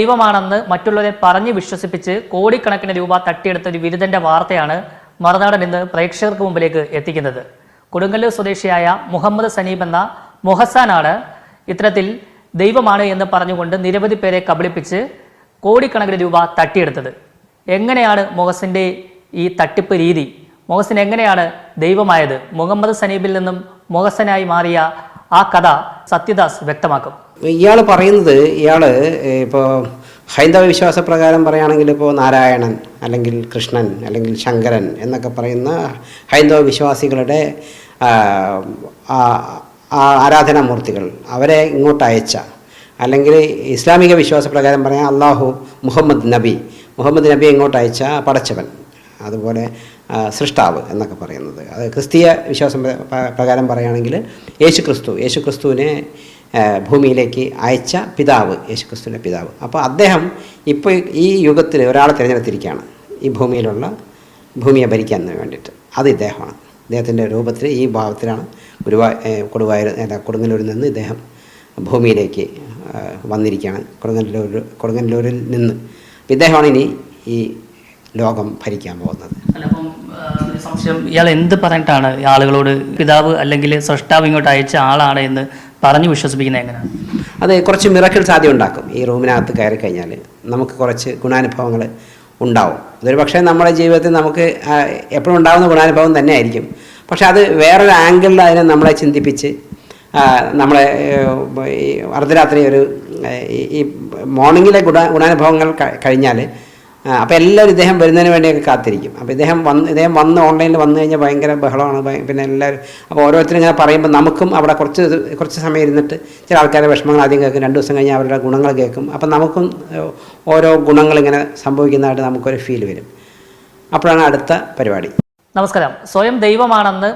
ദൈവമാണെന്ന് മറ്റുള്ളവരെ പറഞ്ഞു വിശ്വസിപ്പിച്ച് കോടിക്കണക്കിന് രൂപ തട്ടിയെടുത്ത ഒരു ബിരുദന്റെ വാർത്തയാണ് മറുനാടൻ ഇന്ന് പ്രേക്ഷകർക്ക് മുമ്പിലേക്ക് എത്തിക്കുന്നത്. കൊടുങ്ങല്ലൂർ സ്വദേശിയായ മുഹമ്മദ് സനീബ് എന്ന മൊഹസാനാണ് ഇത്തരത്തിൽ ദൈവമാണ് എന്ന് പറഞ്ഞുകൊണ്ട് നിരവധി പേരെ കബളിപ്പിച്ച് കോടിക്കണക്കിന് രൂപ തട്ടിയെടുത്തത്. എങ്ങനെയാണ് മുഹസിന്റെ ഈ തട്ടിപ്പ് രീതി? മൊഹസിൻ എങ്ങനെയാണ് ദൈവമായത്? മുഹമ്മദ് സനീബിൽ നിന്നും മൊഹസനായി മാറിയ ആ കഥ സത്യദാസ് വ്യക്തമാക്കും. ഇയാൾ പറയുന്നത് ഇയാൾ ഇപ്പോൾ ഹൈന്ദവ വിശ്വാസ പ്രകാരം പറയുകയാണെങ്കിൽ ഇപ്പോൾ നാരായണൻ അല്ലെങ്കിൽ കൃഷ്ണൻ അല്ലെങ്കിൽ ശങ്കരൻ എന്നൊക്കെ പറയുന്ന ഹൈന്ദവ വിശ്വാസികളുടെ ആരാധനാമൂർത്തികൾ അവരെ ഇങ്ങോട്ട് അയച്ച അല്ലെങ്കിൽ ഇസ്ലാമിക വിശ്വാസപ്രകാരം പറയാം അള്ളാഹു മുഹമ്മദ് നബി മുഹമ്മദ് നബി ഇങ്ങോട്ട് അയച്ച പടച്ചവൻ. അതുപോലെ സൃഷ്ടാവ് എന്നൊക്കെ പറയുന്നത്. അത് ക്രിസ്തീയ വിശ്വാസം പ്ര- പ്ര- പ്രകാരം പറയുകയാണെങ്കിൽ യേശു ക്രിസ്തു യേശു ക്രിസ്തുവിനെ ഭൂമിയിലേക്ക് അയച്ച പിതാവ് യേശു ക്രിസ്തുവിന്റെ പിതാവ്. അപ്പോൾ അദ്ദേഹം ഇപ്പോൾ ഈ യുഗത്തിൽ ഒരാളെ തിരഞ്ഞെടുത്തിരിക്കുകയാണ്. ഈ ഭൂമിയിലുള്ള ഭൂമിയെ ഭരിക്കാൻ വേണ്ടിയിട്ട്. അത് ഇദ്ദേഹമാണ്. ഇദ്ദേഹത്തിന്റെ രൂപത്തിൽ ഈ ഭാവത്തിലാണ് ഗുരുവാ ഏ, കൊടുവായൂർ കൊടുങ്ങല്ലൂരിൽ നിന്ന് ഇദ്ദേഹം ഭൂമിയിലേക്ക് വന്നിരിക്കുകയാണ്. കൊടുങ്ങല്ലൂർ കൊടുങ്ങല്ലൂരിൽ നിന്ന്. ഇദ്ദേഹമാണ് ഇനി ഈ ലോകം ഭരിക്കാൻ പോകുന്നത്. ഇയാൾ എന്ത് പറഞ്ഞിട്ടാണ് ആളുകളോട് പിതാവ് അല്ലെങ്കിൽ സൃഷ്ടാവ് ഇങ്ങോട്ട് അയച്ച ആളാണ് എന്ന് പറഞ്ഞു വിശ്വസിപ്പിക്കുന്നത് എങ്ങനെയാണ്? അതെ കുറച്ച് മിറക്കിൾസ് ആദ്യം ഉണ്ടാക്കും ഈ റൂമിനകത്ത് കയറി കഴിഞ്ഞാൽ നമുക്ക് കുറച്ച് ഗുണാനുഭവങ്ങൾ ഉണ്ടാവും. അതൊരു പക്ഷേ നമ്മുടെ ജീവിതത്തിൽ നമുക്ക് എപ്പോഴും ഉണ്ടാകുന്ന ഗുണാനുഭവം തന്നെ ആയിരിക്കും പക്ഷെ അത് വേറൊരു ആംഗിളിൽ അതിനെ നമ്മളെ ചിന്തിപ്പിച്ച് നമ്മളെ അർദ്ധരാത്രി ഒരു ഈ മോർണിംഗിലെ ഗുണ ഗുണാനുഭവങ്ങൾ കഴിഞ്ഞാൽ അപ്പോൾ എല്ലാവരും ഇദ്ദേഹം വരുന്നതിന് വേണ്ടിയൊക്കെ കാത്തിരിക്കും. അപ്പോൾ ഇദ്ദേഹം വന്ന് ഇദ്ദേഹം വന്ന് ഓൺലൈനിൽ വന്നു കഴിഞ്ഞാൽ ഭയങ്കര ബഹളമാണ്. പിന്നെ എല്ലാവരും അപ്പോൾ ഓരോരുത്തരും ഇങ്ങനെ പറയുമ്പോൾ നമുക്കും അവിടെ കുറച്ച് കുറച്ച് സമയം ഇരുന്നിട്ട് ചില ആൾക്കാരുടെ വിഷമങ്ങൾ ആദ്യം കേൾക്കും. രണ്ട് ദിവസം കഴിഞ്ഞാൽ അവരുടെ ഗുണങ്ങൾ കേൾക്കും. അപ്പം നമുക്കും ഓരോ ഗുണങ്ങളിങ്ങനെ സംഭവിക്കുന്നതായിട്ട് നമുക്കൊരു ഫീൽ വരും. അപ്പോഴാണ് അടുത്ത പരിപാടി. നമസ്കാരം. സ്വയം ദൈവമാണെന്ന്